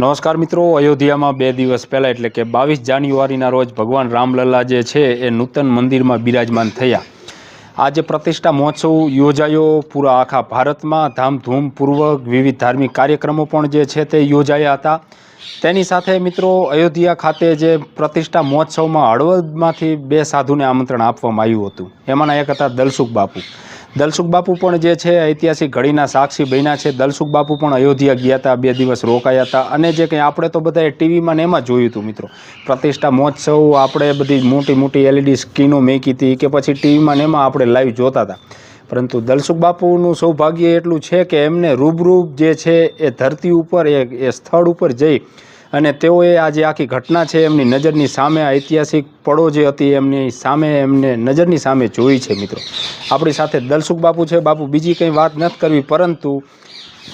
નમસ્કાર મિત્રો, અયોધ્યામાં બે દિવસ પહેલાં એટલે કે બાવીસ જાન્યુઆરીના રોજ ભગવાન રામલલ્લા જે છે એ નૂતન મંદિરમાં બિરાજમાન થયા. આજે પ્રતિષ્ઠા મહોત્સવ યોજાયો પૂરા આખા ભારતમાં. ધામધૂમપૂર્વક વિવિધ ધાર્મિક કાર્યક્રમો પણ જે છે તે યોજાયા હતા. તેની સાથે મિત્રો, અયોધ્યા ખાતે જે પ્રતિષ્ઠા મહોત્સવમાં હળવદમાંથી બે સાધુને આમંત્રણ આપવામાં આવ્યું હતું. એમાંના એક હતા દલસુખ બાપુ. દલસુખ બાપુ પણ જે છે, ઐતિહાસિક ઘડીના સાક્ષી બન્યા છે. દલસુખ બાપુ પણ અયોધ્યા ગયા હતા, બે દિવસ રોકાયા હતા. અને જે કંઈ આપણે તો બધાએ ટીવીમાં ને એમાં જોયું હતું મિત્રો. પ્રતિષ્ઠા મહોત્સવ, આપણે બધી મોટી મોટી એલઈડી સ્કીનો મેકી હતી કે પછી ટીવીમાં ને એમાં આપણે લાઈવ જોતા હતા. પરંતુ દલસુખ બાપુનું સૌભાગ્ય એટલું છે કે એમને રૂબરૂ જે છે, એ ધરતી ઉપર એ સ્થળ ઉપર જઈ અને તેઓએ આ જે આખી ઘટના છે, એમની નજરની સામે ઐતિહાસિક પળો જે હતી, એમની સામે એમને નજરની સામે જોઈ છે મિત્રો. આપણી સાથે દલસુખ બાપુ છે. બાપુ, બીજી કંઈ વાત નથી કરવી, પરંતુ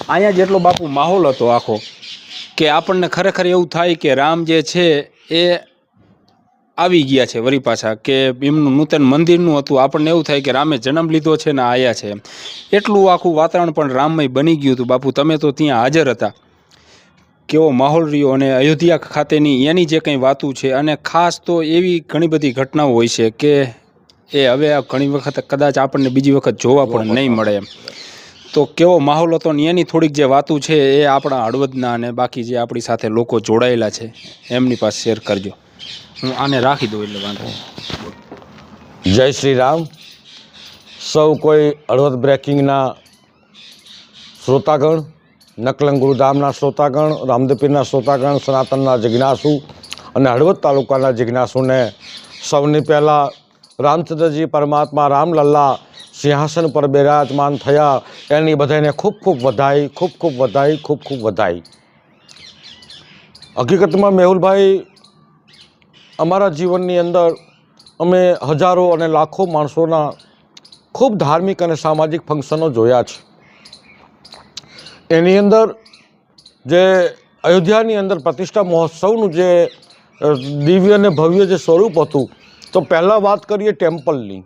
અહીંયા જેટલો બાપુ માહોલ હતો આખો, કે આપણને ખરેખર એવું થાય કે રામ જે છે એ આવી ગયા છે વરી પાછા, કે એમનું નૂતન મંદિરનું હતું. આપણને એવું થાય કે રામે જન્મ લીધો છે ને આયા છે એટલું આખું વાતાવરણ પણ રામમય બની ગયું હતું. બાપુ, તમે તો ત્યાં હાજર હતા. કેવો માહોલ રહ્યો અને અયોધ્યા ખાતેની એની જે કંઈ વાતું છે અને ખાસ તો એવી ઘણી બધી ઘટનાઓ હોય છે કે એ હવે આ ઘણી વખત કદાચ આપણને બીજી વખત જોવા પણ નહીં મળે એમ. તો કેવો માહોલ હતો ને એની થોડીક જે વાતું છે એ આપણા હળવદના અને બાકી જે આપણી સાથે લોકો જોડાયેલા છે એમની પાસે શેર કરજો. હું આને રાખી દઉં એટલે વાંધો જય શ્રી રામ. સૌ કોઈ હળવદ બ્રેકિંગના શ્રોતાગણ નકલંગ ગુરુધામના શ્રોતાગણ રામદેપીરના શ્રોતાગણ, સનાતનના જિજ્ઞાસુ અને હળવદ તાલુકાના જિજ્ઞાસુને સૌની પહેલાં રામચંદ્રજી પરમાત્મા રામલલ્લા સિંહાસન પર બિરાજમાન થયા. એની બધાને ખૂબ ખૂબ વધાઈ, ખૂબ ખૂબ વધાઈ, ખૂબ ખૂબ વધાઈ. હકીકતમાં મેહુલભાઈ, અમારા જીવનની અંદર અમે હજારો અને લાખો માણસોના ખૂબ ધાર્મિક અને સામાજિક ફંક્શનો જોયા છે. એની અંદર જે અયોધ્યાની અંદર પ્રતિષ્ઠા મહોત્સવનું જે દિવ્ય અને ભવ્ય જે સ્વરૂપ હતું, તો પહેલાં વાત કરીએ ટેમ્પલની.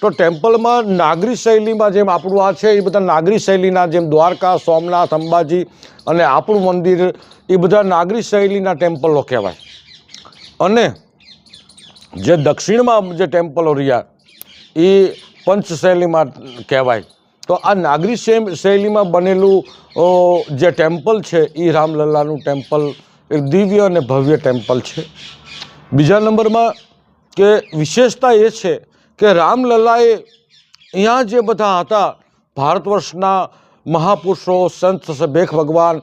તો ટેમ્પલમાં નાગરી શૈલીમાં જેમ આપણું આ છે, એ બધા નાગરી શૈલીના જેમ દ્વારકા, સોમનાથ, અંબાજી અને આપણું મંદિર, એ બધા નાગરી શૈલીના ટેમ્પલો કહેવાય. અને જે દક્ષિણમાં જે ટેમ્પલો રહ્યા, એ પંચશૈલીમાં કહેવાય. તો આ નાગરી શૈલીમાં બનેલું જે ટેમ્પલ છે એ રામલલ્લાનું ટેમ્પલ એક દિવ્ય અને ભવ્ય ટેમ્પલ છે. બીજા નંબરમાં કે વિશેષતા એ છે કે રામલલ્લાએ અહીંયા જે બધા હતા, ભારત વર્ષના મહાપુરુષો, સંત ભેખ ભગવાન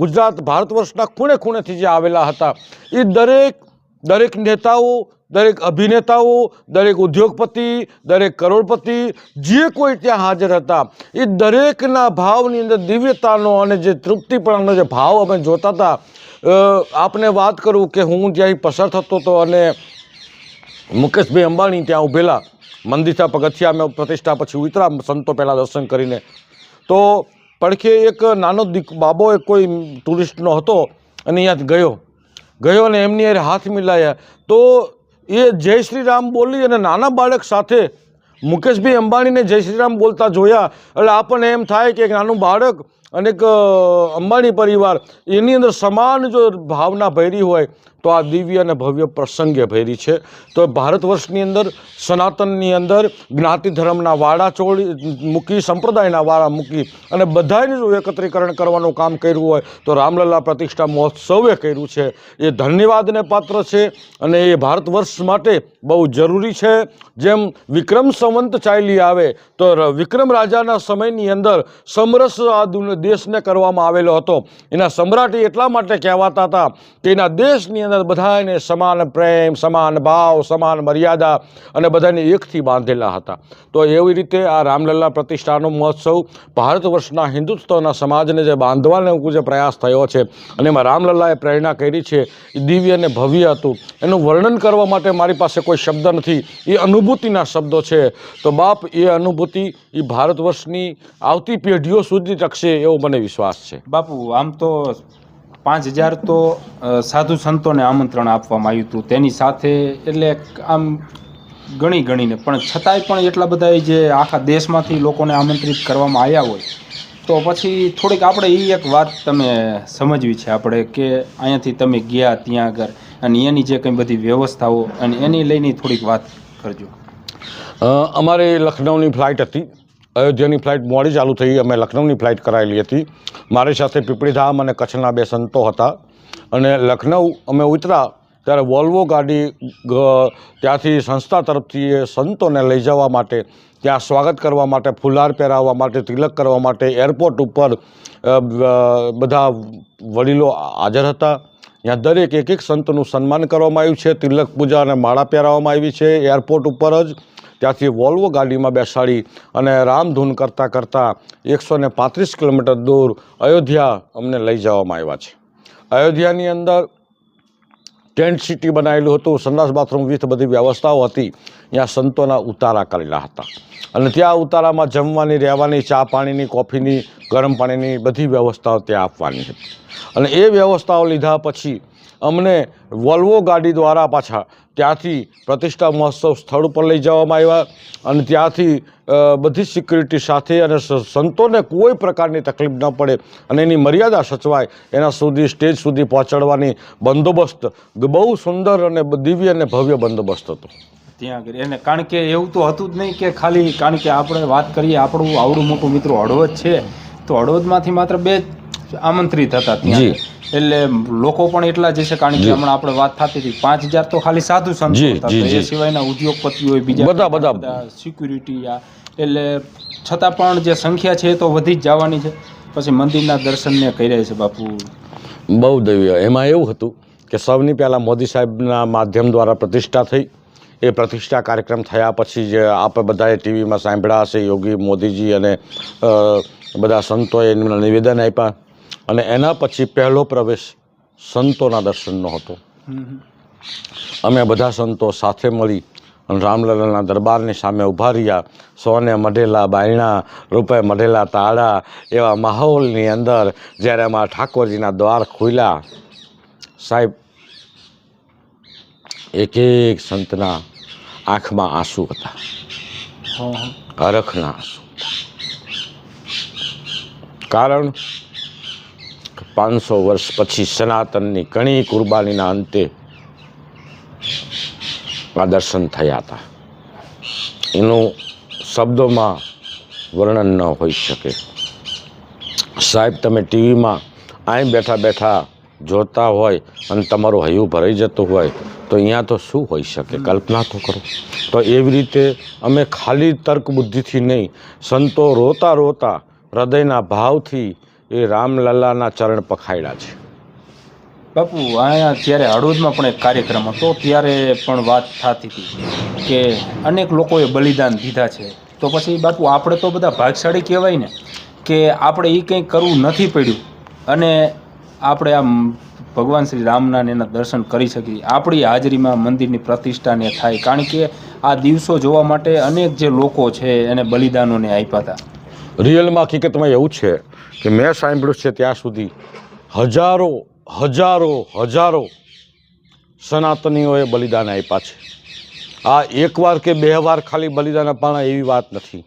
ગુજરાત ભારત વર્ષના ખૂણે ખૂણેથી જે આવેલા હતા એ દરેક દરેક નેતાઓ દરેક અભિનેતાઓ, દરેક ઉદ્યોગપતિ, દરેક કરોડપતિ, જે કોઈ ત્યાં હાજર હતા, એ દરેકના ભાવની અંદર દિવ્યતાનો અને જે તૃપ્તિપણાનો જે ભાવ અમે જોતા હતા આપને વાત કરું કે હું જ્યાં પસાર થતો હતો અને મુકેશભાઈ અંબાણી ત્યાં ઊભેલા, મંદિરથી પગથિયા અમે પ્રતિષ્ઠા પછી ઉતરા સંતો પહેલાં દર્શન કરીને. તો પડખે એક નાનો દીક બાબો એક કોઈ ટુરિસ્ટનો હતો અને અહીંયા ગયો. ગયો અને એમની હાથ મિલાયા. તો એ જય શ્રી રામ બોલી અને નાના બાળક સાથે મુકેશભાઈ અંબાણીને જય શ્રી રામ બોલતા જોયા. એટલે આપણને એમ થાય કે નાનું બાળક અને અંબાણી પરિવાર, એની અંદર સમાન જો ભાવના ભરી હોય, તો આ દિવ્ય અને ભવ્ય પ્રસંગે ભરી છે. તો ભારત વર્ષની અંદર, સનાતનની અંદર, જ્ઞાતિ ધર્મના વાળા ચોળી, મૂકી, સંપ્રદાયના વાડા મૂકી, અને બધાને જો એકત્રીકરણ કરવાનું કામ કર્યું હોય, તો રામલલ્લા પ્રતિષ્ઠા મહોત્સવે કર્યું છે. એ ધન્યવાદને પાત્ર છે, અને એ ભારત વર્ષ માટે બહુ જરૂરી છે. જેમ વિક્રમ સંવંત ચાલી આવે, તો વિક્રમ રાજાના સમયની અંદર સમરસ આ દેશને કરવામાં આવેલો હતો. એના સમ્રાટ એટલા માટે કહેવાતા હતા કે એના દેશની અંદર બધાને સમાન પ્રેમ, સમાન ભાવ, સમાન મર્યાદા અને બધાને એકથી બાંધેલા હતા. તો એવી રીતે આ રામલલ્લા પ્રતિષ્ઠાનો મહોત્સવ ભારત વર્ષના હિન્દુત્વના સમાજને જે બાંધવાનો જે પ્રયાસ થયો છે અને એમાં રામલલ્લાએ પ્રેરણા કરી છે, એ દિવ્ય અને ભવ્ય હતું. એનું વર્ણન કરવા માટે મારી પાસે કોઈ શબ્દ નથી. એ અનુભૂતિના શબ્દો છે. તો બાપ, એ અનુભૂતિ એ ભારત વર્ષની આવતી પેઢીઓ સુધી ટકશે એવો મને વિશ્વાસ છે. બાપુ આમ તો પાંચ હજાર તો સાધુ સંતોને આમંત્રણ આપવામાં આવ્યું હતું. તેની સાથે એટલે આમ ગણી ગણીને પણ છતાંય પણ એટલા બધા જે આખા દેશમાંથી લોકોને આમંત્રિત કરવામાં આવ્યા હોય તો પછી થોડીક આપણે એ એક વાત તમે સમજવી છે આપણે કે અહીંયાથી તમે ગયા ત્યાં આગળ અને એની જે કંઈ બધી વ્યવસ્થાઓ અને એની લઈને થોડીક વાત કરજો. અમારે લખનઉની ફ્લાઇટ હતી. અયોધ્યાની ફ્લાઇટ મોડી ચાલુ થઈ. અમે લખનઉની ફ્લાઇટ કરાયેલી હતી. મારી સાથે પીપળીધામ અને કચ્છના બે સંતો હતા. અને લખનઉ, અમે ઉતરા ત્યારે વોલ્વો ગાડી ત્યાંથી સંસ્થા તરફથી એ સંતોને લઈ જવા માટે, ત્યાં સ્વાગત કરવા માટે, ફુલાર પહેરાવવા માટે, તિલક કરવા માટે એરપોર્ટ ઉપર બધા વડીલો હાજર હતા. ત્યાં દરેક એક એક સંતનું સન્માન કરવામાં આવ્યું છે. તિલક પૂજા અને માળા પહેરાવવામાં આવી છે એરપોર્ટ ઉપર જ. ત્યાંથી વોલ્વો ગાડીમાં બેસાડી અને રામધૂન કરતાં કરતાં એકસો પાંત્રીસ કિલોમીટર દૂર અયોધ્યા અમને લઈ જવામાં આવ્યા છે. અયોધ્યાની અંદર ટેન્ટ સિટી બનાવેલું હતું, સંડાસ બાથરૂમ વિથ બધી વ્યવસ્થાઓ હતી, ત્યાં સંતોના ઉતારા કરેલા હતા. અને ત્યાં ઉતારામાં જમવાની, રહેવાની, ચા પાણીની, કોફીની, ગરમ પાણીની બધી વ્યવસ્થાઓ ત્યાં આપવાની હતી. અને એ વ્યવસ્થાઓ લીધા પછી અમને વોલ્વો ગાડી દ્વારા પાછા ત્યાંથી પ્રતિષ્ઠા મહોત્સવ સ્થળ ઉપર લઈ જવામાં આવ્યા અને ત્યાંથી બધી સિક્યુરિટી સાથે અને સંતોને કોઈ પ્રકારની તકલીફ ન પડે અને એની મર્યાદા સચવાય એના સુધી સ્ટેજ સુધી પહોંચાડવાની બંદોબસ્ત બહુ સુંદર અને દિવ્ય અને ભવ્ય બંદોબસ્ત હતો. ત્યાં આગળ. એને કારણ કે એવું તો હતું જ નહીં કે ખાલી કારણ કે આપણે વાત કરીએ આપણું આવડું મોટું મિત્રો હળવદ છે તો હળવદમાંથી માત્ર બે આમંત્રિત હતા ત્યાં. એટલે લોકો પણ એટલા જ હશે કારણ કે હમણાં આપણે વાત થતી હતી પાંચ હજાર તો ખાલી સાધુ સંતો એ સિવાયના ઉદ્યોગપતિઓ બીજા બધા, બધા. સિક્યુરિટી આ એટલે છતાં પણ જે સંખ્યા છે એ તો વધી જ જવાની છે. પછી મંદિરના દર્શનને કર્યા છે બાપુ. બહુ દૈવ્ય એમાં એવું હતું કે સૌની પહેલાં મોદી સાહેબના માધ્યમ દ્વારા પ્રતિષ્ઠા થઈ. એ પ્રતિષ્ઠા કાર્યક્રમ થયા પછી જે આપણે બધાએ ટીવીમાં સાંભળ્યા હશે યોગી મોદીજી અને બધા સંતોએ એમના નિવેદન આપ્યા. અને એના પછી પહેલો પ્રવેશ સંતોના દર્શનનો હતો. અમે બધા સંતો સાથે મળી અને રામલલાના દરબારની સામે ઊભા રહ્યા. સોને મઢેલા બાયણા રૂપે મઢેલા તાળા એવા માહોલની અંદર જ્યારે અમારા ઠાકોરજીના દ્વાર ખુલ્યા. સાહેબ એક એક સંતના આંખમાં આંસુ હતા. હરખના આંસુ કારણ પાંચસો વર્ષ પછી સનાતનની ઘણી કુરબાનીના અંતે આ દર્શન થયા હતા. એનું શબ્દોમાં વર્ણન ન હોઈ શકે. સાહેબ, તમે ટીવીમાં અહીં બેઠા બેઠા જોતા હોય અને તમારું હૈયું ભરાઈ જતું હોય, તો અહીંયા તો શું હોઈ શકે? કલ્પના તો કરો. તો એવી રીતે અમે ખાલી તર્ક બુદ્ધિથી નહીં, સંતો રોતા રોતા હૃદયના ભાવથી એ રામલલ્લાના ચરણ પખાયડા છે. બાપુ અહીંયા ત્યારે હળવદમાં પણ એક કાર્યક્રમ હતો. ત્યારે પણ વાત થતી હતી કે અનેક લોકોએ બલિદાન દીધા છે. તો પછી બાપુ આપણે તો બધા ભાગશાળી કહેવાય ને કે આપણે એ કંઈ કરવું નથી પડ્યું. અને આપણે આમ ભગવાન શ્રી રામના એના દર્શન કરી શકીએ. આપણી હાજરીમાં મંદિરની પ્રતિષ્ઠાને થાય. કારણ કે આ દિવસો જોવા માટે અનેક જે લોકો છે એને બલિદાનોને આપ્યા હતા. રિયલમાં હકીકતમાં એવું છે કે મેં સાંભળ્યું છે ત્યાં સુધી હજારો હજારો હજારો સનાતનીઓએ બલિદાન આપ્યા છે. આ એકવાર કે બે વાર ખાલી બલિદાન આપવાના એવી વાત નથી.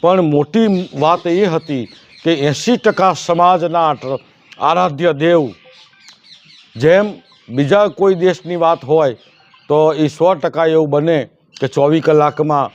પણ મોટી વાત એ હતી કે એંસી ટકા સમાજના આરાધ્ય દેવ જેમ બીજા કોઈ દેશની વાત હોય તો એ સો ટકા એવું બને કે ચોવીસ કલાકમાં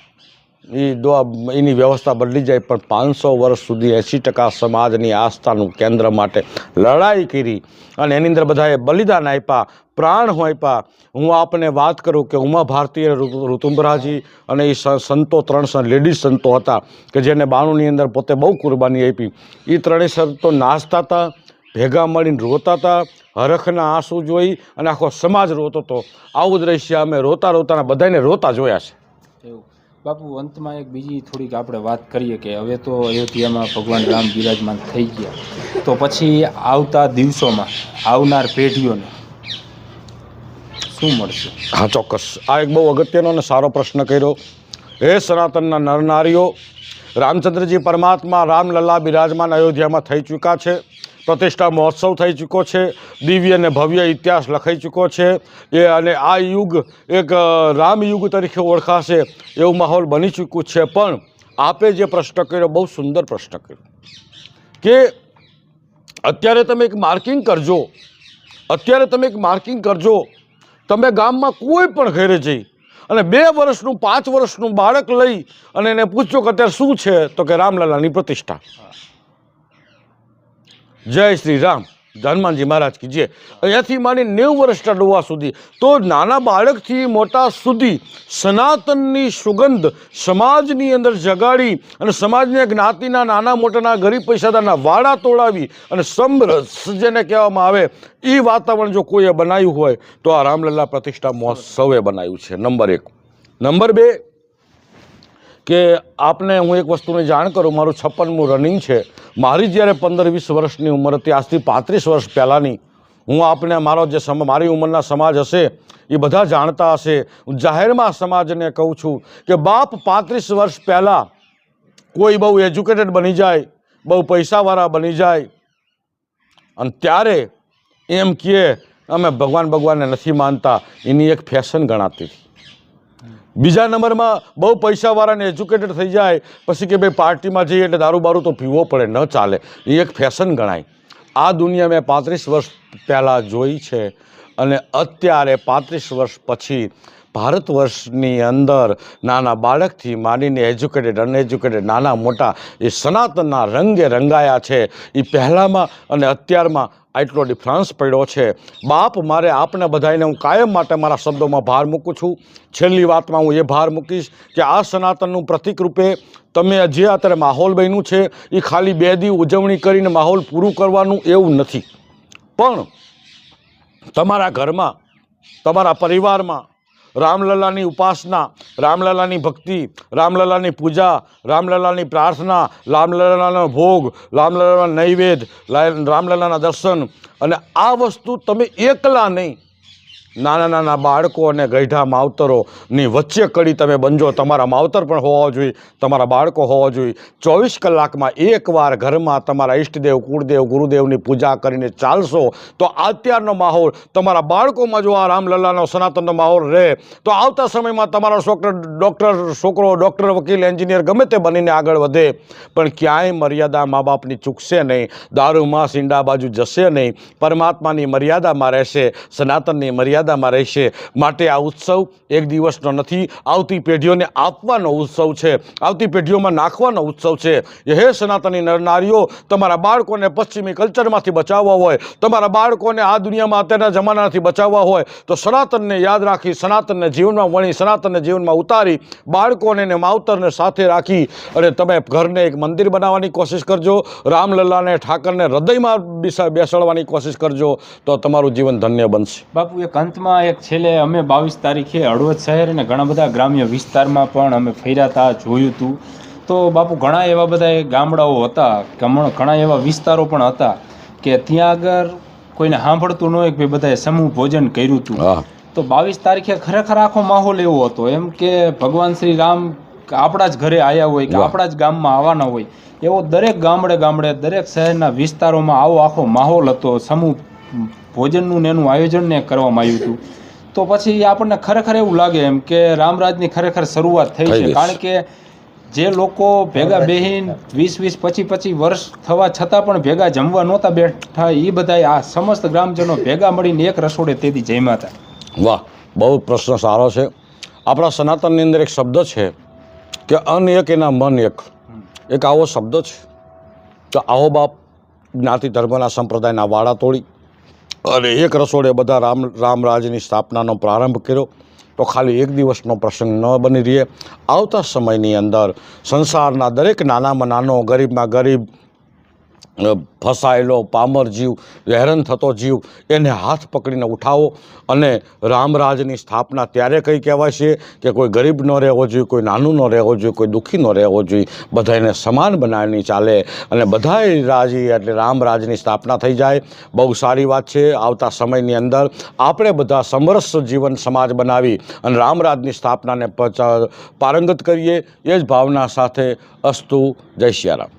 એ દો- એની વ્યવસ્થા બદલી જાય, પણ પાંચસો વર્ષ સુધી એંસી ટકા સમાજની આસ્થાનું કેન્દ્ર માટે લડાઈ કરી અને એની અંદર બધાએ બલિદાન આપ્યા, પ્રાણ આપ્યા. હું આપને વાત કરું કે ઉમા ભારતીય ઋતુ- ઋતુંબરાજી અને એ સંતો ત્રણ લેડીઝ સંતો હતા કે જેને બાણુંની અંદર પોતે બહુ કુરબાની આપી. એ ત્રણેય સંતો નાચતા હતા ભેગા મળીને રોતા હતા હરખના આંસુ જોઈ અને આખો સમાજ રોતો હતો આવું દ્રશ્ય અમે રોતા રોતાના બધાને રોતા જોયા છે. એવું. બાપુ, અંતમાં એક બીજી થોડીક આપણે વાત કરીએ કે હવે તો અયોધ્યામાં ભગવાન રામ બિરાજમાન થઈ ગયા. તો પછી આવતા દિવસોમાં આવનાર પેઢીઓને શું મળશે? હા, ચોક્કસ. આ એક બહુ અગત્યનો અને સારો પ્રશ્ન કર્યો. હે સનાતનના નરનારીઓ, રામચંદ્રજી પરમાત્મા રામલલ્લા બિરાજમાન અયોધ્યામાં થઈ ચૂક્યા છે. પ્રતિષ્ઠા મહોત્સવ થઈ ચૂક્યો છે, દિવ્ય અને ભવ્ય ઇતિહાસ લખાઈ ચૂક્યો છે. એ અને આ યુગ એક રામયુગ રામ યુગ તરીકે ઓળખાશે એવું માહોલ બની ચૂક્યું છે. પણ આપે જે પ્રશ્ન કર્યો, બહુ સુંદર પ્રશ્ન કર્યો. કે અત્યારે તમે એક માર્કિંગ કરજો, અત્યારે તમે એક માર્કિંગ કરજો, તમે ગામમાં કોઈ પણ ઘરે જઈ અને બે વર્ષનું, પાંચ વર્ષનું બાળક લઈ અને એને પૂછજો કે અત્યારે શું છે, તો કે રામલાલાની પ્રતિષ્ઠા. જય શ્રી રામ હનુમાનજી મહારાજ કી અહીંયાથી માની નેવું વર્ષના ડોવા સુધી, તો નાના બાળકથી મોટા સુધી સનાતનની સુગંધ સમાજની અંદર જગાડી અને સમાજને જ્ઞાતિના નાના મોટાના ગરીબ પૈસાદારના વાડા તોડાવી અને સમરસ જેને કહેવામાં આવે એ વાતાવરણ જો કોઈએ બનાવ્યું હોય, તો આ રામલલા પ્રતિષ્ઠા મહોત્સવે બનાવ્યું છે. નંબર એક. નંબર બે કે આપને હું એક વસ્તુની જાણ કરું, મારું છપ્પનમું રનિંગ છે. મારી જ્યારે પંદર વીસ વર્ષની ઉંમર હતી, આજથી પાંત્રીસ વર્ષ પહેલાંની, હું આપને મારો જે સમ, મારી ઉંમરના સમાજ હશે, એ બધા જાણતા હશે. હું જાહેરમાં સમાજને કહું છું કે બાપ, પાંત્રીસ વર્ષ પહેલાં કોઈ બહુ એજ્યુકેટેડ બની જાય, બહુ પૈસાવાળા બની જાય, અને ત્યારે એમ કહે, અમે ભગવાન ભગવાનને નથી માનતા. એની એક ફેશન ગણાતી હતી. બીજા નંબરમાં બહુ પૈસાવાળાને એજ્યુકેટેડ થઈ જાય, પછી કે ભાઈ પાર્ટીમાં જઈએ એટલે દારૂ બારૂ તો પીવો પડે, ન ચાલે. એ એક ફેશન ગણાય. આ દુનિયા મેં પાંત્રીસ વર્ષ પહેલાં જોઈ છે અને અત્યારે પાંત્રીસ વર્ષ પછી ભારત વર્ષની અંદર નાના બાળકથી માંડીને એજ્યુકેટેડ અનએજ્યુકેટેડ નાના મોટા એ સનાતનના રંગે રંગાયા છે. એ પહેલાંમાં અને અત્યારમાં આટલો ડિફરન્સ પડ્યો છે. બાપ, મારે આપને બધાને હું કાયમ માટે મારા શબ્દોમાં ભાર મૂકું છું. છેલ્લી વાતમાં હું એ ભાર મૂકીશ કે આ સનાતનનું પ્રતિક રૂપે તમે જે અત્યારે માહોલ બન્યું છે એ ખાલી બે દી ઉજવણી કરીને માહોલ પૂરું કરવાનું એવું નથી. પણ તમારા ઘરમાં, તમારા પરિવારમાં રામલલાની ઉપાસના, રામલલાની ભક્તિ, રામલલાની પૂજા, રામલલાની પ્રાર્થના, રામલલાનો ભોગ, રામલલાના નૈવેદ્ય રામલલાના દર્શન. અને આ વસ્તુ તમે એકલા નહીં નાના નાના બાળકો અને ગઈઢા માવતરોની વચ્ચે કડી તમે બનજો. તમારા માવતર પણ હોવા જોઈએ, તમારા બાળકો હોવા જોઈએ. ચોવીસ કલાકમાં એકવાર ઘરમાં તમારા ઈષ્ટદેવ, કુળદેવ, ગુરુદેવની પૂજા કરીને ચાલશો, તો અત્યારનો માહોલ, તમારા બાળકોમાં જો આ રામલલ્લાનો સનાતનનો માહોલ રહે, તો આવતા સમયમાં તમારો છોકરો ડૉક્ટર છોકરો, ડૉક્ટર, વકીલ, એન્જિનિયર ગમે તે બનીને આગળ વધે. પણ ક્યાંય મર્યાદા મા બાપની ચૂકશે નહીં દારૂમાં સીંડા બાજુ જશે નહીં. પરમાત્માની મર્યાદામાં રહેશે, સનાતનની મર્યાદામાં રહેશે. માટે આ ઉત્સવ એક દિવસનો નથી, આવતી પેઢીઓને આપવાનો ઉત્સવ છે. આવતી પેઢીઓમાં નાખવાનો ઉત્સવ છે. હે સનાતની નરનારીઓ તમારા બાળકોને પશ્ચિમી કલ્ચરમાંથી બચાવવા હોય, તમારા બાળકોને આ દુનિયામાં અત્યારના જમાનાથી બચાવવા હોય, તો સનાતનને યાદ રાખી, સનાતનને જીવનમાં વણી, સનાતનને જીવનમાં ઉતારી, બાળકોને અને માવતરને સાથે રાખી, અને તમે ઘરને એક મંદિર બનાવવાની કોશિશ કરજો, રામલલ્લાને, ઠાકરને હૃદયમાં બેસા- બેસાડવાની કોશિશ કરજો, તો તમારું જીવન ધન્ય બનશે. બાપુ, એક અંતમાં એક છેલ્લે અમે બાવીસ તારીખે હળવદ શહેર અને ઘણા બધા ગ્રામ્ય વિસ્તારમાં પણ અમે ફર્યા હતા જોયું હતું. તો બાપુ ઘણા એવા બધા ગામડાઓ હતા ઘણા એવા વિસ્તારો પણ હતા કે ત્યાં આગળ કોઈને સાંભળતું ન હોય કે ભાઈ બધાએ સમૂહ ભોજન કર્યું હતું. તો બાવીસ તારીખે ખરેખર આખો માહોલ એવો હતો. એમ કે ભગવાન શ્રી રામ આપણા જ ઘરે આવ્યા હોય કે આપણા જ ગામમાં આવવાના હોય. એવો દરેક ગામડે ગામડે દરેક શહેરના વિસ્તારોમાં આવો આખો માહોલ હતો સમૂહ ભોજનનું ને એનું આયોજન ને કરવામાં આવ્યું હતું. તો પછી આપણને ખરેખર એવું લાગે એમ કે રામરાજની ખરેખર શરૂઆત થઈ છે. કારણ કે જે લોકો ભેગા બેહીન વીસ વીસ પચીસ પચીસ વર્ષ થવા છતાં પણ ભેગા જમવા નહોતા બેઠા એ બધા આ સમસ્ત ગ્રામજનો ભેગા મળીને એક રસોડે તેથી જમ્યા હતા. વાહ બહુ પ્રશ્ન સારો છે. આપણા સનાતનની અંદર એક શબ્દ છે કે અન એક એના મન એક. એક આવો શબ્દ છે તો આવો બાપ જ્ઞાતિ ધર્મના સંપ્રદાયના વાળા તોડી. અને એક રસોડે બધા રામ રામરાજની સ્થાપનાનો પ્રારંભ કર્યો. તો ખાલી એક દિવસનો પ્રસંગ ન બની રહે. આવતા સમયની અંદર સંસારના દરેક નાનામાં નાનો, ગરીબમાં ગરીબ ફસાયેલો પામર જીવ, હેરાન થતો જીવ, એને હાથ પકડીને ઉઠાવો અને રામરાજની સ્થાપના ત્યારે કંઈ કહેવાય છે કે કોઈ ગરીબ ન રહેવો જોઈએ, કોઈ નાનું ન રહેવો જોઈએ, કોઈ દુઃખી ન રહેવો જોઈએ બધાને સમાન બનાવીને ચાલે અને બધાય રાજી એટલે રામરાજની સ્થાપના થઈ જાય. બહુ સારી વાત છે, આવતા સમયની અંદર આપણે બધા સમરસ જીવન સમાજ બનાવી અને રામરાજની સ્થાપનાને પારંગત કરીએ. એ જ ભાવના સાથે અસ્તુ. જય સિયારામ